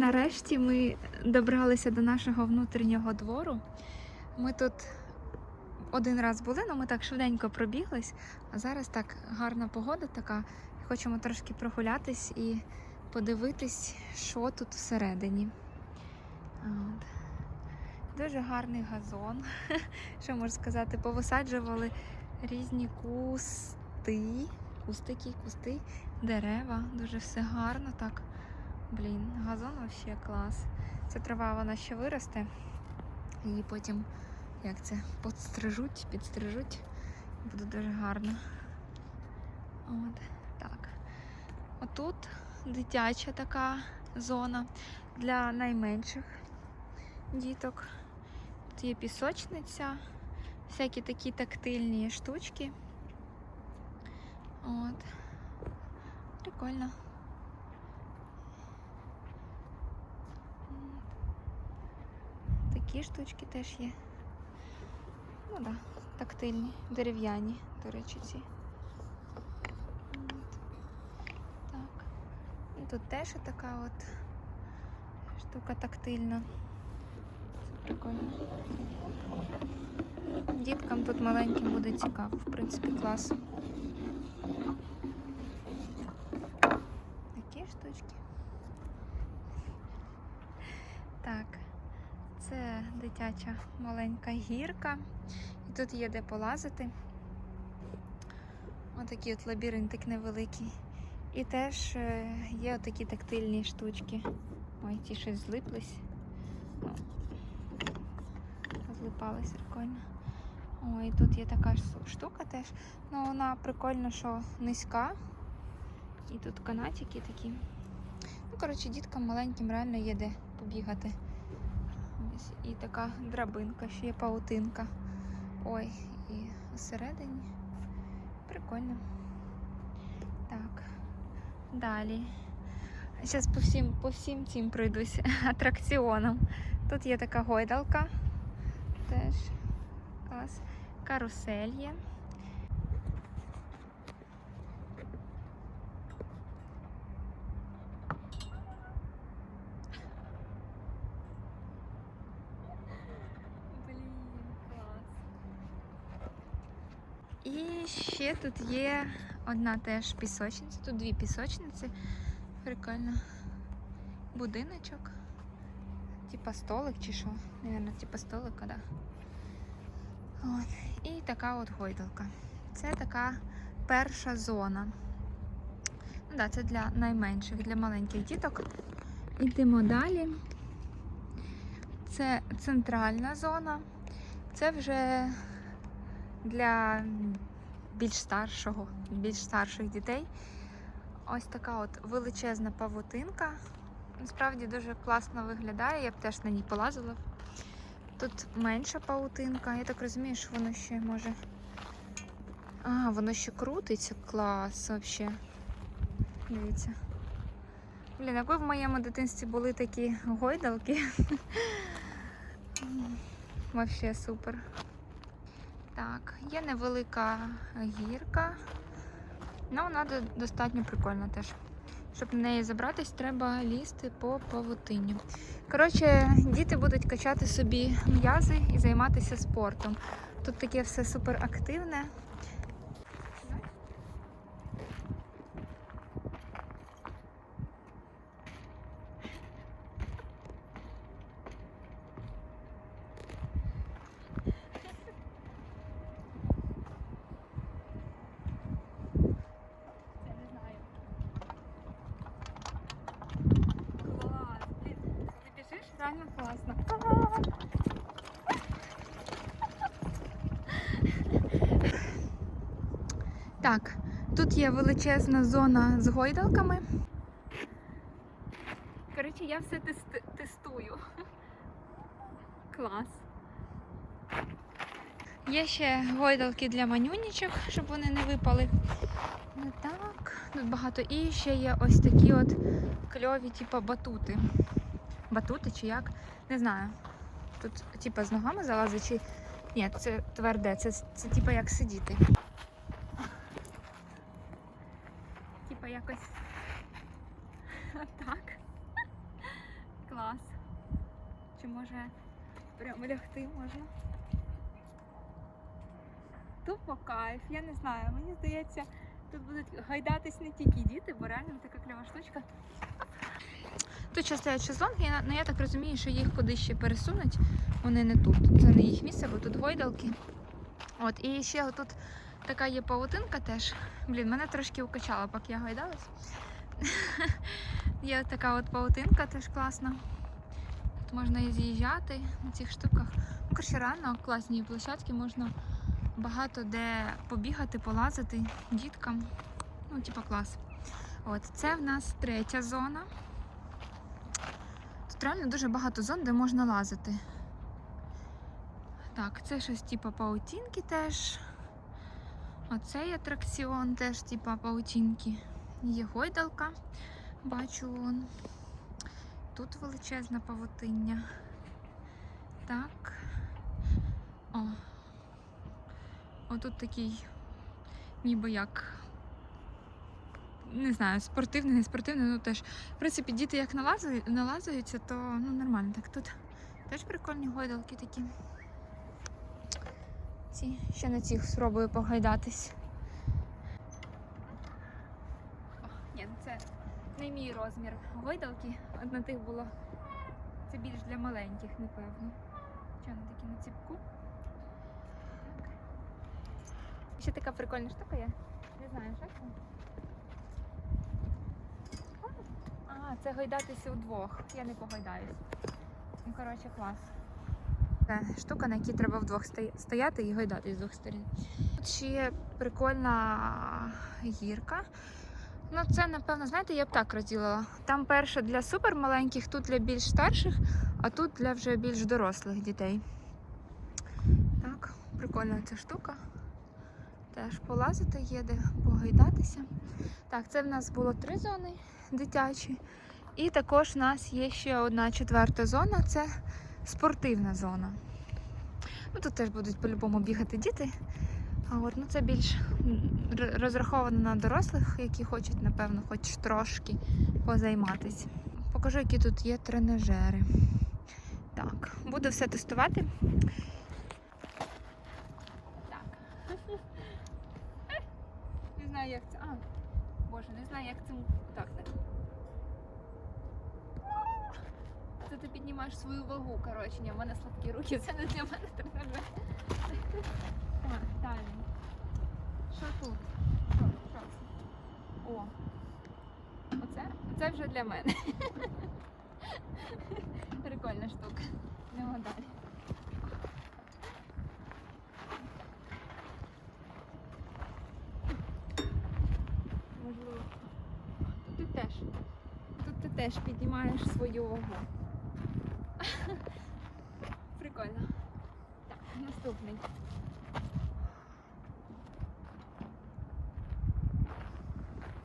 Нарешті ми добралися до нашого внутрішнього двору. Ми тут один раз були, але ми так швиденько пробіглись. А зараз так гарна погода така. Хочемо трошки прогулятись і подивитись, що тут всередині. От. Дуже гарний газон. Що можу сказати, повисаджували різні кусти, кустики, кусти, дерева. Дуже все гарно так. Блін, газон вообще клас. Ця трава вона ще виросте. Її потім, як це, підстрижуть, підстрижуть. Буде дуже гарно. От, так. Отут дитяча така зона для найменших діток. Тут є пісочниця, всякі такі тактильні штучки. От. Прикольно. Такі штучки теж є. Ну так, да, тактильні, дерев'яні, до речі, ці. Так. Тут теж така от штука тактильна. Це прикольно. Діткам тут маленьким буде цікаво, в принципі, клас. Такі штучки. Так. Це дитяча маленька гірка. І тут є де полазити. Отакий от лабіринтик невеликий. І теж е, є отакі тактильні штучки. Ой, ті щось злиплись. О, Злипались прикольно. Ой, тут є така ж штука теж. Ну вона прикольно, що низька. І тут канатики такі. Ну, коротше, діткам маленьким реально є де побігати. Ось і така драбинка, ще є паутинка. Ой, і всередині. Прикольно. Так. Далі. Зараз по всім, по всім цим пройдусь атракціоном. Тут є така гойдалка. Теж клас. Карусель є. Блін, клас. І ще тут є одна теж пісочниця. Тут дві пісочниці. Прикольно. Будиночок. Типа столик чи що? Наверно, типа столика, да. От. І така от гойдалка. Це така перша зона. Ну, да, це для найменших, для маленьких діток. Йдемо далі. Це центральна зона. Це вже для більш старшого, більш старших дітей. Ось така от величезна павутинка. Насправді дуже класно виглядає, я б теж на ній полазила. Тут менша павутинка. Я так розумію, що воно ще може. А, воно ще крутиться. Клас взагалі. Дивіться. Блін, якби в моєму дитинстві були такі гойдалки. Вообще супер. Так, є невелика гірка. Ну, вона достатньо прикольна теж. Щоб на неї забратись, треба лізти по павутині. Коротше, діти будуть качати собі м'язи і займатися спортом. Тут таке все супер активне. Це не знаю. Клас, блін, ти біжиш? Реально класно. Так, тут є величезна зона з гойдалками. Коротше, я все тести- тестую. Клас. Є ще гойдалки для манюнічок, щоб вони не випали. Ну так, тут багато. І ще є ось такі от кльові, типу, батути. Батути чи як? Не знаю. Тут, типу, з ногами залазить чи. Ні, це тверде, це, це типу як сидіти. Типа якось так. Клас. Чи може прямо лягти можна? Тупо кайф, я не знаю. Мені здається, тут будуть гайдатись не тільки діти, бо реально така кльова штучка. Тут ще стоять шезлонги, я- ну я так розумію, що їх кудись ще пересунуть. Вони не тут. Це не їх місце, бо тут гойдалки. От, і ще тут така є павутинка теж. Блін, мене трошки укачало, поки я гойдалась. Є така от павутинка теж класна. Тут можна і з'їжджати на цих штуках. Ну, коротше, реально класні площадки, можна багато де побігати, полазити діткам. Ну, типа клас. От, це в нас третя зона. Тут реально дуже багато зон, де можна лазити. Так, це щось типа паутінки теж. Оцей атракціон теж типа паутінки. Є гойдалка. Бачу вон. Тут величезне павутиння. Так. О. Отут такий, ніби як. Не знаю, спортивний, не спортивний, ну теж. В принципі, діти як налазують, налазуються, то ну, нормально. Так тут теж прикольні гойдалки такі. Ці, ще на цих спробую погайдатись. О, ні, ну це не мій розмір гойдалки. От на тих було. Це більш для маленьких, напевно. Що вони такі на ціпку? Ще така прикольна штука є. Не знаю, що це. А, це гойдатися удвох. Я не погойдаюсь. Ну, коротше, клас. Це штука, на якій треба вдвох стояти і гойдатись з двох сторін. Тут ще є прикольна гірка. Ну, це, напевно, знаєте, я б так розділила. Там перша для супер маленьких, тут для більш старших, а тут для вже більш дорослих дітей. Так, прикольна ця штука. Теж полазити є, де погайдатися. Так, це в нас було три зони дитячі. І також в нас є ще одна четверта зона це спортивна зона. Ну, тут теж будуть по-любому бігати діти. А от, ну, це більш розраховано на дорослих, які хочуть, напевно, хоч трошки позайматися. Покажу, які тут є тренажери. Так, буду все тестувати. Так. Не як це. А, боже, не знаю, як це. Так, так. Це ти піднімаєш свою вагу, коротше, ні, в мене слабкі руки, це не для мене тренажер. Так, далі. Що тут? Що, що? О. Оце? Оце вже для мене. Прикольна штука. Йдемо далі. Можливо. Тут ти теж. Тут ти теж піднімаєш свою вагу. Прикольно. Так, наступний.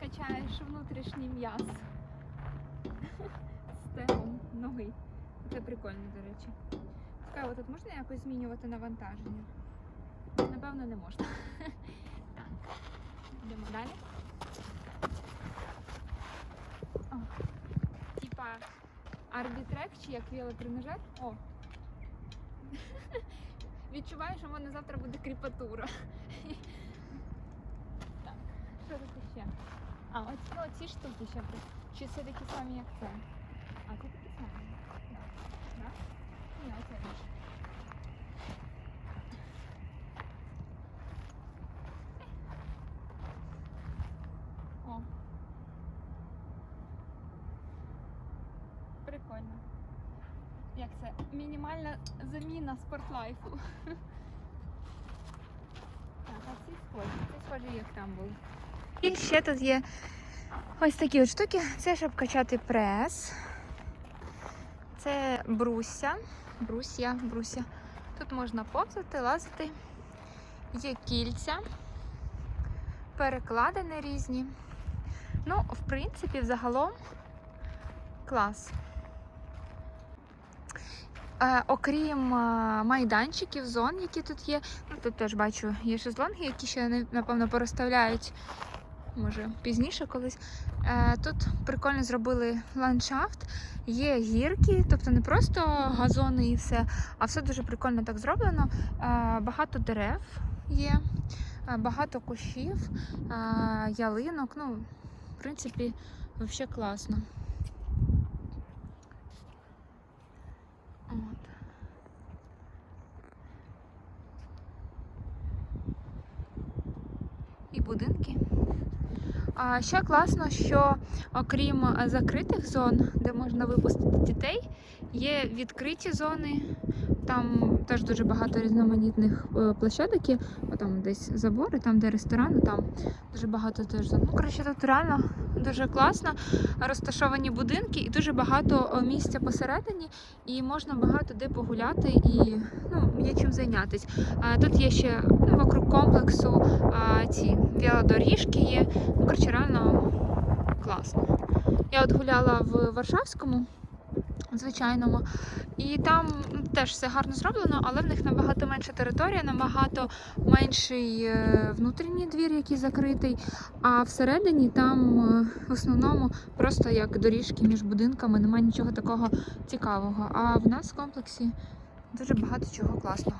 Качаєш внутрішній м'яз. Стегом ноги. Це прикольно, до речі. Цікаво, тут можна якось змінювати навантаження? Напевно, не можна. Так. Йдемо далі. О, Арбітрек чи як велотренажер. О. Відчуваю, що в мене завтра буде кріпатура. Так, що тут ще? А, оці ці штуки ще. Чи це такі самі, як це? А, це такі самі. Так. Да? Ні, оце інше. О. Прикольно. Як це? Мінімальна заміна спортлайфу. Так, а ці схожі. Ці схожі, як там були. І ще тут є ось такі от штуки. Це щоб качати прес. Це бруся. Брусья, бруся. Тут можна повзати, лазити. Є кільця, перекладини різні. Ну, в принципі, взагалом клас. Окрім майданчиків, зон, які тут є, ну, тут теж бачу, є шезлонги, які ще напевно порозставляють може пізніше колись. Е, Тут прикольно зробили ландшафт, є гірки, тобто не просто газони і все, а все дуже прикольно так зроблено. Е, Багато дерев є, е, багато кущів, ялинок. Ну, в принципі, взагалі класно. Будинки. А ще класно, що окрім закритих зон, де можна випустити дітей, є відкриті зони. Там теж дуже багато різноманітних е, площадок є. Там десь забори, там де ресторани, там дуже багато теж. Ну, коротше, тут реально дуже класно. Розташовані будинки і дуже багато е, місця посередині, і можна багато де погуляти і ну, є чим зайнятися. Тут є ще ну, вокруг комплексу ці велодоріжки є. Ну, коротше, реально класно. Я от гуляла в Варшавському, звичайному, і там теж все гарно зроблено, але в них набагато менша територія, набагато менший е, внутрішній двір, який закритий. А всередині там е, в основному просто як доріжки між будинками, немає нічого такого цікавого. А в нас в комплексі дуже багато чого класного.